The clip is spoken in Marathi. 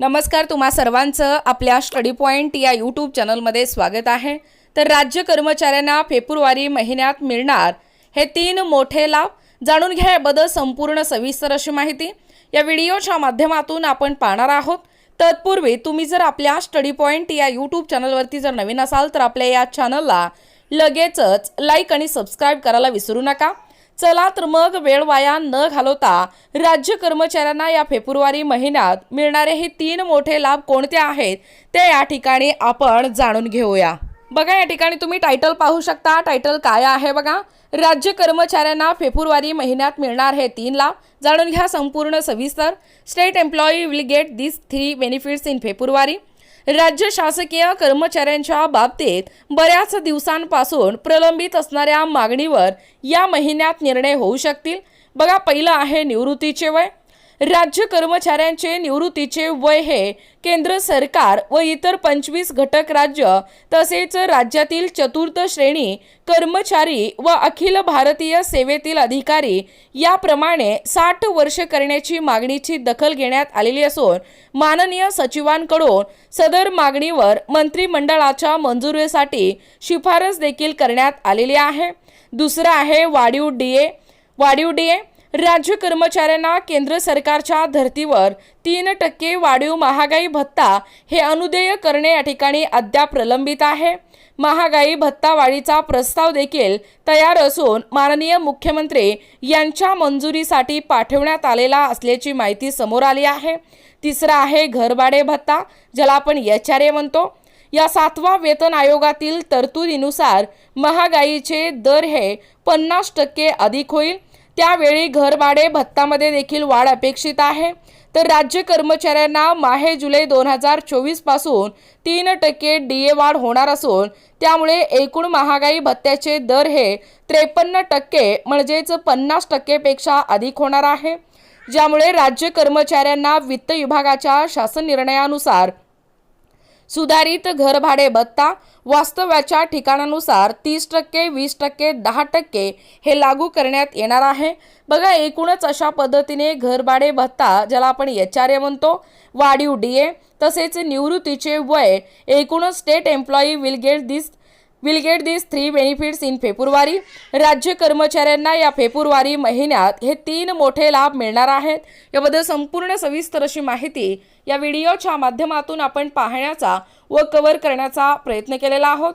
नमस्कार तुम्हा सर्वांचं आपल्या स्टडी पॉईंट या यूट्यूब चॅनलमध्ये स्वागत आहे. तर राज्य कर्मचाऱ्यांना फेब्रुवारी महिन्यात मिळणार हे तीन मोठे लाभ. जाणून घ्या याबद्दल संपूर्ण सविस्तर अशी माहिती. या व्हिडिओच्या माध्यमातून आपण पाहणार आहोत. तत्पूर्वी तुम्ही जर आपल्या स्टडी पॉईंट या यूट्यूब चॅनलवरती जर नवीन असाल तर आपल्या या चॅनलला लगेचच लाईक आणि सबस्क्राईब करायला विसरू नका. चला तर मग वेळ वाया न घालवता राज्य कर्मचाऱ्यांना या फेब्रुवारी महिन्यात मिळणारे हे तीन मोठे लाभ कोणते आहेत ते या ठिकाणी आपण जाणून घेऊया. बघा या ठिकाणी तुम्ही टायटल पाहू शकता. टायटल काय आहे बघा? राज्य कर्मचाऱ्यांना फेब्रुवारी महिन्यात मिळणार हे तीन लाभ. जाणून घ्या संपूर्ण सविस्तर. State employee will get this three benefits in February राज्य शासकीय कर्मचाऱ्यांच्या बाबतीत बऱ्याच दिवसांपासून प्रलंबित असणाऱ्या मागणीवर या महिन्यात निर्णय होऊ शकतील? बघा पहिलं आहे निवृत्तीचे वय. राज्य कर्मचाऱ्यांचे निवृत्तीचे वय हे केंद्र सरकार व इतर पंचवीस घटक राज्य तसेच राज्यातील चतुर्थ श्रेणी कर्मचारी व अखिल भारतीय सेवेतील अधिकारी याप्रमाणे साठ वर्ष करण्याची मागणीची दखल घेण्यात आलेली असून माननीय सचिवांकडून सदर मागणीवर मंत्रिमंडळाच्या मंजुरीसाठी शिफारस देखील करण्यात आलेली आहे. दुसरं आहे वाढीव डी ए. वाढीव डी ए. राज्य कर्मचाऱ्यांना केंद्र सरकारच्या धर्तीवर तीन टक्के वाढीव महागाई भत्ता हे अनुदेय करणे या ठिकाणी अद्याप प्रलंबित आहे. महागाई भत्ता वाढीचा प्रस्ताव देखील तयार असून माननीय मुख्यमंत्री यांच्या मंजुरीसाठी पाठवण्यात आलेला असल्याची माहिती समोर आली आहे. तिसरा आहे घरभाडे भत्ता ज्याला आपण एच आर ए म्हणतो. या सातवा वेतन आयोगातील तरतुदीनुसार महागाईचे दर हे पन्नास टक्के अधिक होईल. त्यावेळी घरभाडे भत्तामध्ये देखील वाढ अपेक्षित आहे. तर राज्य कर्मचाऱ्यांना माहे जुलै दोन हजार चोवीसपासून तीन टक्के डी ए वाढ होणार असून त्यामुळे एकूण महागाई भत्त्याचे दर हे त्रेपन्न टक्के म्हणजेच पन्नास टक्केपेक्षा अधिक होणार आहे. ज्यामुळे राज्य कर्मचाऱ्यांना वित्त विभागाच्या शासन निर्णयानुसार सुधारित घरभाडे भत्ता वास्तव्याच्या ठिकाणानुसार तीस टक्के वीस टक्के दहा टक्के हे लागू करण्यात येणार आहे. बघा एकूणच अशा पद्धतीने घरभाडे भत्ता ज्याला आपण एच आर ए म्हणतो वाढीव डी ए तसेच निवृत्तीचे वय एकूणच state employee will get this will get this three benefits in February राज्य कर्मचाऱ्यांना या फेब्रुवारी महिन्यात हे तीन मोठे लाभ मिळणार आहेत. याबद्दल संपूर्ण सविस्तर अशी माहिती या व्हिडिओच्या माध्यमातून आपण पाहण्याचा व कव्हर करण्याचा प्रयत्न केलेला आहोत.